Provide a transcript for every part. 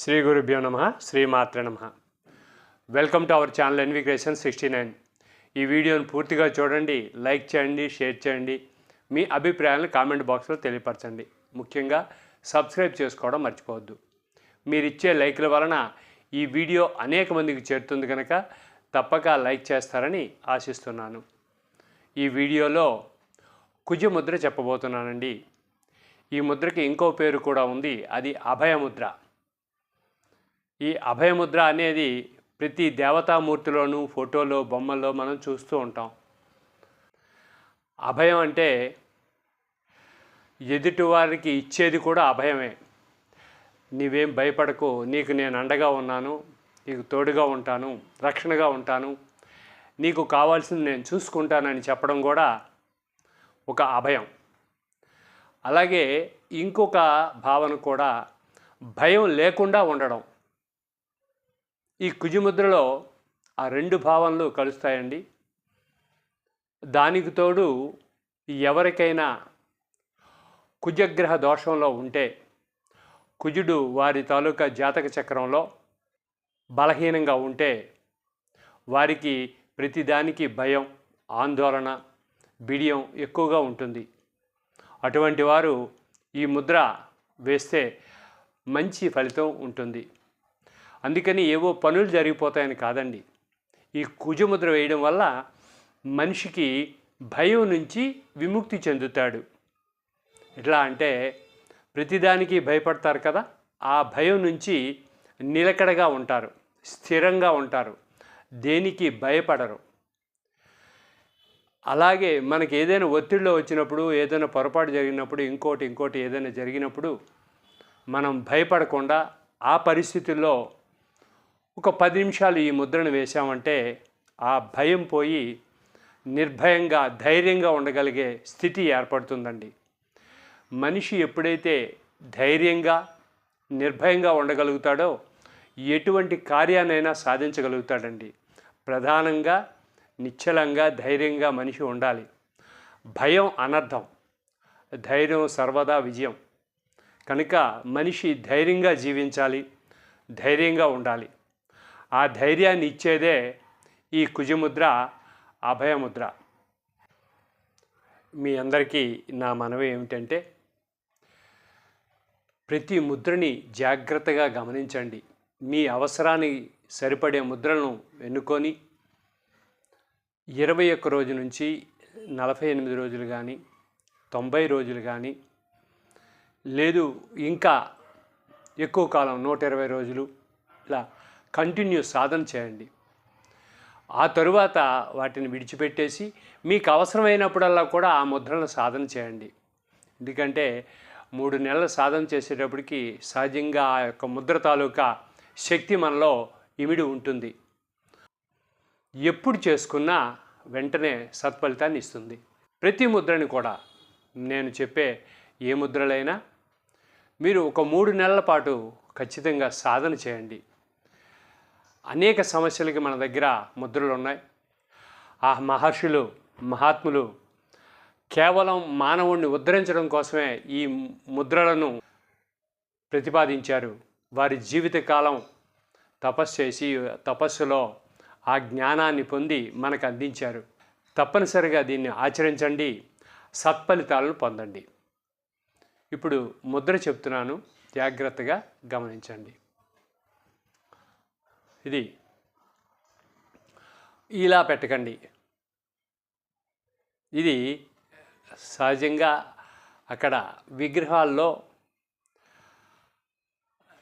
శ్రీ గురుభ్యో నమ శ్రీమాత్ర నమ. Welcome to our channel NV sixty nine ఈ వీడియోని పూర్తిగా చూడండి లైక్ చేయండి షేర్ చేయండి మీ అభిప్రాయాలను కామెంట్ బాక్స్లో తెలియపరచండి. ముఖ్యంగా సబ్స్క్రైబ్ చేసుకోవడం మర్చిపోవద్దు. మీరిచ్చే లైక్ల వలన ఈ వీడియో అనేక మందికి చేరుతుంది కనుక తప్పక లైక్ చేస్తారని ఆశిస్తున్నాను. ఈ వీడియోలో కుజ ముద్ర చెప్పబోతున్నానండి. ఈ ముద్రకి ఇంకో పేరు కూడా ఉంది అది అభయముద్ర ఈ అభయముద్ర అనేది ప్రతి దేవతామూర్తిలోనూ ఫోటోలో బొమ్మల్లో మనం చూస్తూ ఉంటాం. అభయం అంటే ఎదుటివారికి ఇచ్చేది కూడా అభయమే. నీవేం భయపడకు నీకు నేను అండగా ఉన్నాను నీకు తోడుగా ఉంటాను రక్షణగా ఉంటాను నీకు కావాల్సింది నేను చూసుకుంటానని చెప్పడం కూడా ఒక అభయం. అలాగే ఇంకొక భావన కూడా భయం లేకుండా ఉండడం. ఈ కుజిముద్రలో ఆ రెండు భావనలు కలుస్తాయండి. దానికి తోడు ఎవరికైనా కుజగ్రహ దోషంలో ఉంటే కుజుడు వారి తాలూకా జాతక చక్రంలో బలహీనంగా ఉంటే వారికి ప్రతిదానికి భయం ఆందోళన బిడియం ఎక్కువగా ఉంటుంది. అటువంటి వారు ఈ ముద్ర వేస్తే మంచి ఫలితం ఉంటుంది. అందుకని ఏవో పనులు జరిగిపోతాయని కాదండి. ఈ కుజముద్ర వేయడం వల్ల మనిషికి భయం నుంచి విముక్తి చెందుతాడు. ఎట్లా అంటే ప్రతిదానికి భయపడతారు కదా ఆ భయం నుంచి నిలకడగా ఉంటారు స్థిరంగా ఉంటారు దేనికి భయపడరు. అలాగే మనకి ఏదైనా ఒత్తిడిలో వచ్చినప్పుడు ఏదైనా పొరపాటు జరిగినప్పుడు ఇంకోటి ఇంకోటి ఏదైనా జరిగినప్పుడు మనం భయపడకుండా ఆ పరిస్థితుల్లో ఒక పది నిమిషాలు ఈ ముద్రను వేశామంటే ఆ భయం పోయి నిర్భయంగా ధైర్యంగా ఉండగలిగే స్థితి ఏర్పడుతుందండి. మనిషి ఎప్పుడైతే ధైర్యంగా నిర్భయంగా ఉండగలుగుతాడో ఎటువంటి కార్యానైనా సాధించగలుగుతాడండి. ప్రధానంగా నిశ్చలంగా ధైర్యంగా మనిషి ఉండాలి. భయం అనర్థం ధైర్యం సర్వదా విజయం. కనుక మనిషి ధైర్యంగా జీవించాలి ధైర్యంగా ఉండాలి. ఆ ధైర్యాన్ని ఇచ్చేదే ఈ కుజముద్ర అభయముద్ర. మీ అందరికీ నా మనవి ఏమిటంటే ప్రతి ముద్రని జాగ్రత్తగా గమనించండి. మీ అవసరానికి సరిపడే ముద్రలను ఎన్నుకొని ఇరవై ఒక్క రోజు నుంచి నలభై ఎనిమిది రోజులు కానీ తొంభై రోజులు కానీ లేదు ఇంకా ఎక్కువ కాలం నూట ఇరవై రోజులు ఇలా కంటిన్యూ సాధన చేయండి. ఆ తరువాత వాటిని విడిచిపెట్టేసి మీకు అవసరమైనప్పుడల్లా కూడా ఆ ముద్రలను సాధన చేయండి. ఎందుకంటే మూడు నెలల సాధన చేసేటప్పటికి సహజంగా ఆ యొక్క ముద్ర తాలూకా శక్తి మనలో ఇమిడి ఉంటుంది. ఎప్పుడు చేసుకున్నా వెంటనే సత్ఫలితాన్ని ఇస్తుంది. ప్రతి ముద్రని కూడా నేను చెప్పే ఏ ముద్రలైనా మీరు ఒక మూడు నెలల పాటు ఖచ్చితంగా సాధన చేయండి. అనేక సమస్యలకి మన దగ్గర ముద్రలు ఉన్నాయి. ఆ మహర్షులు మహాత్ములు కేవలం మానవుణ్ణి ఉద్ధరించడం కోసమే ఈ ముద్రలను ప్రతిపాదించారు. వారి జీవితకాలం తపస్సు చేసి తపస్సులో ఆ జ్ఞానాన్ని పొంది మనకు అందించారు. తప్పనిసరిగా దీన్ని ఆచరించండి సత్ఫలితాలను పొందండి. ఇప్పుడు ముద్ర చెప్తున్నాను జాగ్రత్తగా గమనించండి. ఇది. ఇలా పెట్టకండి. ఇది సహజంగా అక్కడ విగ్రహాల్లో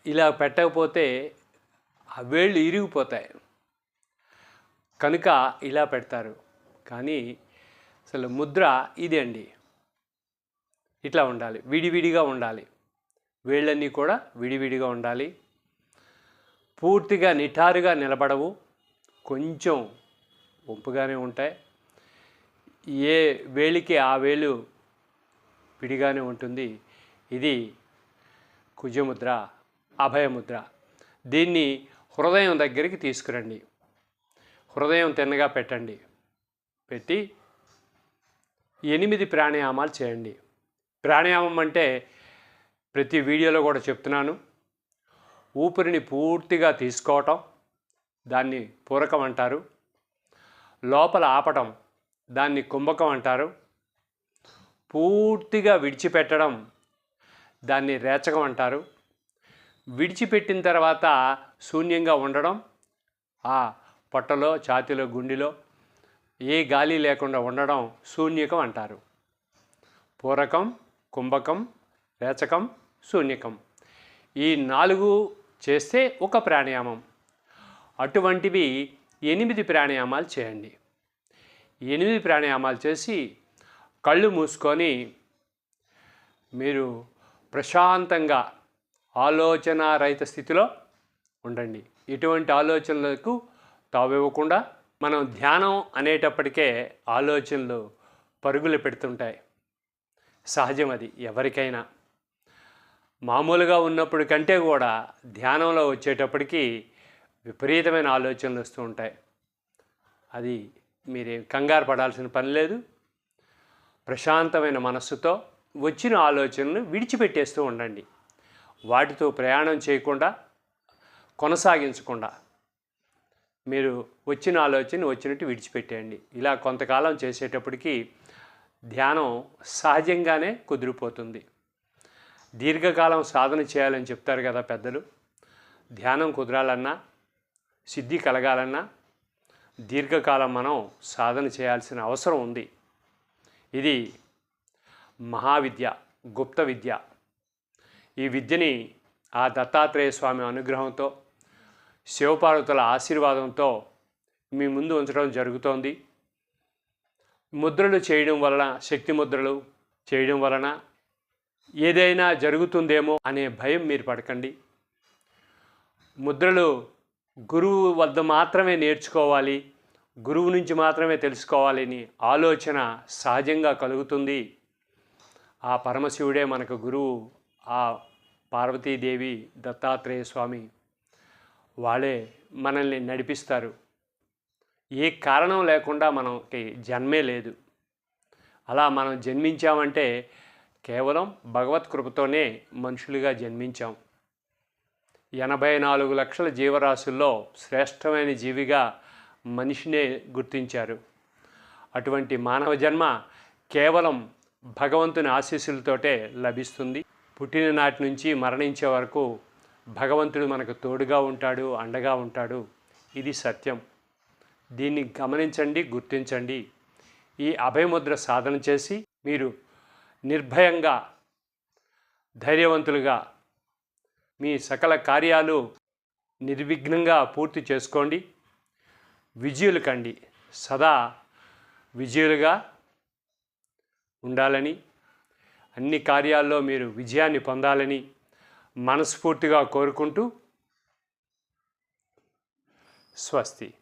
ఇలా పెట్టకపోతే ఆ వేళ్ళు ఇరిగిపోతాయి. కనుక ఇలా పెడతారు. కానీ అసలు ముద్ర ఇదే అండి. ఇట్లా ఉండాలి. విడివిడిగా ఉండాలి. వేళ్ళన్నీ కూడా విడివిడిగా ఉండాలి. పూర్తిగా నిటారుగా నిలబడవు. కొంచెం వంపుగానే ఉంటాయి. ఏ వేలికి ఆ వేలు విడిగానే ఉంటుంది. ఇది కుజముద్ర అభయముద్ర. దీన్ని హృదయం దగ్గరికి తీసుకురండి. హృదయం తిన్నగా పెట్టండి. పెట్టి ఎనిమిది ప్రాణాయామాలు చేయండి. ప్రాణాయామం అంటే ప్రతి వీడియోలో కూడా చెప్తున్నాను. ఊపిరిని పూర్తిగా తీసుకోవటం దాన్ని పూరకం అంటారు లోపల ఆపటం దాన్ని కుంభకం అంటారు పూర్తిగా విడిచిపెట్టడం దాన్ని రేచకం అంటారు విడిచిపెట్టిన తర్వాత శూన్యంగా ఉండడం ఆ పొట్టలో ఛాతీలో గుండెలో ఏ గాలి లేకుండా ఉండడం శూన్యకం అంటారు. పూరకం కుంభకం రేచకం శూన్యకం. ఈ నాలుగు చేస్తే ఒక ప్రాణాయామం. అటువంటివి ఎనిమిది ప్రాణాయామాలు చేయండి. ఎనిమిది ప్రాణాయామాలు చేసి కళ్ళు మూసుకొని మీరు ప్రశాంతంగా ఆలోచన రహిత స్థితిలో ఉండండి. ఎటువంటి ఆలోచనలకు తావివ్వకుండా మనం ధ్యానం అనేటప్పటికే ఆలోచనలు పరుగులు పెడుతుంటాయి. సహజం అది ఎవరికైనా. మామూలుగా ఉన్నప్పుడు కంటే కూడా ధ్యానంలో వచ్చేటప్పటికి విపరీతమైన ఆలోచనలు వస్తూ ఉంటాయి. అది మీరేం కంగారు పడాల్సిన పని లేదు. ప్రశాంతమైన మనస్సుతో వచ్చిన ఆలోచనలు విడిచిపెట్టేస్తూ ఉండండి. వాటితో ప్రయాణం చేయకుండా కొనసాగించకుండా మీరు వచ్చిన ఆలోచన వచ్చినట్టు విడిచిపెట్టేయండి. ఇలా కొంతకాలం చేసేటప్పటికి ధ్యానం సహజంగానే కుదిరిపోతుంది. దీర్ఘకాలం సాధన చేయాలని చెప్తారు కదా పెద్దలు. ధ్యానం కుదరాలన్నా సిద్ధి కలగాలన్నా దీర్ఘకాలం మనం సాధన చేయాల్సిన అవసరం ఉంది. ఇది మహావిద్య గుప్త విద్య. ఈ విద్యని ఆ దత్తాత్రేయ స్వామి అనుగ్రహంతో శివపార్వతుల ఆశీర్వాదంతో మీ ముందు ఉంచడం జరుగుతోంది. ముద్రలు చేయడం వలన శక్తి ముద్రలు చేయడం వలన ఏదైనా జరుగుతుందేమో అనే భయం మీరు పడకండి. ముద్రలు గురువు వద్ద మాత్రమే నేర్చుకోవాలి గురువు నుంచి మాత్రమే తెలుసుకోవాలని ఆలోచన సహజంగా కలుగుతుంది. ఆ పరమశివుడే మనకు గురువు ఆ పార్వతీదేవి దత్తాత్రేయ స్వామి వాళ్ళే మనల్ని నడిపిస్తారు. ఏ కారణం లేకుండా మనకి జన్మే లేదు. అలా మనం జన్మించామంటే కేవలం భగవత్ కృపతోనే మనుషులుగా జన్మించాం. ఎనభై నాలుగు లక్షల జీవరాశుల్లో శ్రేష్టమైన జీవిగా మనిషినే గుర్తించారు. అటువంటి మానవ జన్మ కేవలం భగవంతుని ఆశీస్సులతోటే లభిస్తుంది. పుట్టిన నాటి నుంచి మరణించే వరకు భగవంతుడు మనకు తోడుగా ఉంటాడు అండగా ఉంటాడు. ఇది సత్యం. దీన్ని గమనించండి గుర్తించండి. ఈ అభయముద్ర సాధన చేసి మీరు నిర్భయంగా ధైర్యవంతులుగా మీ సకల కార్యాలు నిర్విఘ్నంగా పూర్తి చేసుకోండి. విజయులు కండి. సదా విజయులుగా ఉండాలని అన్ని కార్యాల్లో మీరు విజయాన్ని పొందాలని మనస్ఫూర్తిగా కోరుకుంటూ స్వస్తి.